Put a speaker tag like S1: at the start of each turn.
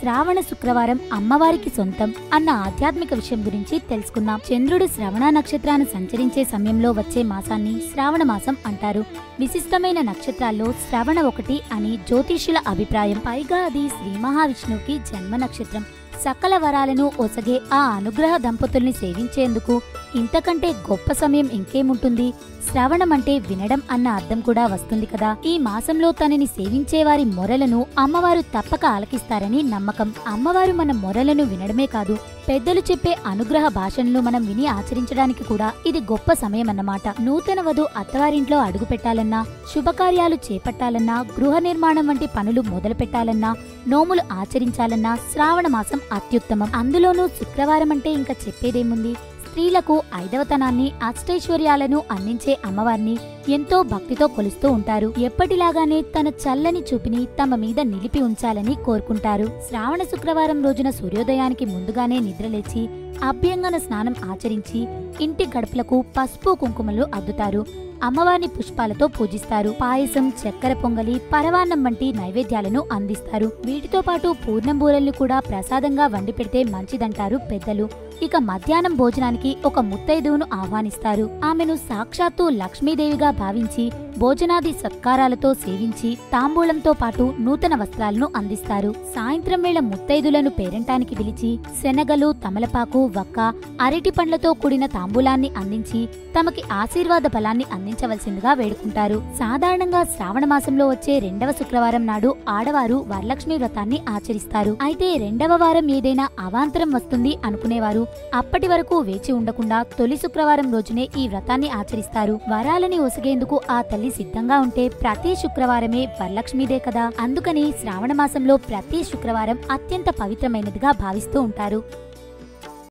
S1: శ్రావణ శుక్రవారం అమ్మవారికి సొంతం అన్న ఆధ్యాత్మిక విషయం గురించి తెలుసుకుందాం. చంద్రుడు శ్రవణ నక్షత్రాన్ని సంచరించే సమయంలో వచ్చే మాసాన్ని శ్రావణ మాసం అంటారు. విశిష్టమైన నక్షత్రాల్లో శ్రవణ ఒకటి అని జ్యోతిష్యుల అభిప్రాయం. పైగా అది శ్రీ మహావిష్ణువుకి జన్మ నక్షత్రం. సకల వరాలను ఒసగే ఆ అనుగ్రహ దంపతుల్ని సేవించేందుకు ఇంతకంటే గొప్ప సమయం ఇంకేముంటుంది? శ్రవణం అంటే వినడం అన్న అర్థం కూడా వస్తుంది కదా. ఈ మాసంలో తనని సేవించే వారి మొరలను అమ్మవారు తప్పక ఆలకిస్తారని నమ్మకం. అమ్మవారు మన మొరలను వినడమే కాదు పెద్దలు చెప్పే అనుగ్రహ భాషలను మనం విని ఆచరించడానికి కూడా ఇది గొప్ప సమయం అన్నమాట నూతన వధు అత్తవారింట్లో అడుగు పెట్టాలన్నా శుభకార్యాలు చేపట్టాలన్నా గృహ నిర్మాణం వంటి పనులు మొదలు పెట్టాలన్నా నోములు ఆచరించాలన్నా శ్రావణ మాసం అత్యుత్తమం. అందులోనూ శుక్రవారం అంటే ఇంకా చెప్పేదేముంది? స్త్రీలకు ఐదవతనాన్ని అష్టైశ్వర్యాలను అందించే అమ్మవారిని ఎంతో భక్తితో కొలుస్తూ ఉంటారు. ఎప్పటిలాగానే తన చల్లని చూపిని తమ మీద నిలిపి ఉంచాలని కోరుకుంటారు. శ్రావణ శుక్రవారం రోజున సూర్యోదయానికి ముందుగానే నిద్రలేచి అభ్యంగన స్నానం ఆచరించి ఇంటి గడపలకు పసుపు కుంకుమలు అద్దుతారు. అమ్మవారిని పుష్పాలతో పూజిస్తారు. పాయసం చక్కెర పొంగలి పరవాన్నం వంటి నైవేద్యాలను అందిస్తారు. వీటితో పాటు పూర్ణం బూరెల్ని కూడా ప్రసాదంగా వండి పెడితే మంచిదంటారు పెద్దలు. ఇక మధ్యాహ్నం భోజనానికి ఒక ముత్తైదువును ఆహ్వానిస్తారు. ఆమెను సాక్షాత్తు లక్ష్మీదేవిగా భావించి భోజనాది సత్కారాలతో సేవించి తాంబూలంతో పాటు నూతన వస్త్రాలను అందిస్తారు. సాయంత్రం వేళ ముత్తైదులను పేరంటానికి పిలిచి శనగలు తమలపాకు వక్క అరటి పండ్లతో కూడిన తాంబూలాన్ని అందించి తమకి ఆశీర్వాద బలాన్ని అందించవలసిందిగా వేడుకుంటారు. సాధారణంగా శ్రావణ మాసంలో వచ్చే రెండవ శుక్రవారం నాడు ఆడవారు వరలక్ష్మి వ్రతాన్ని ఆచరిస్తారు. అయితే రెండవ వారం ఏదైనా అవాంతరం వస్తుంది అనుకునేవారు. అప్పటి వరకు వేచి ఉండకుండా తొలి శుక్రవారం రోజునే ఈ వ్రతాన్ని ఆచరిస్తారు. వరాలని ఒసగేందుకు ఆ తల్లి సిద్ధంగా ఉంటే ప్రతి శుక్రవారమే వరలక్ష్మిదే కదా. అందుకని శ్రావణ మాసంలో ప్రతి శుక్రవారం అత్యంత పవిత్రమైనదిగా భావిస్తూ ఉంటారు.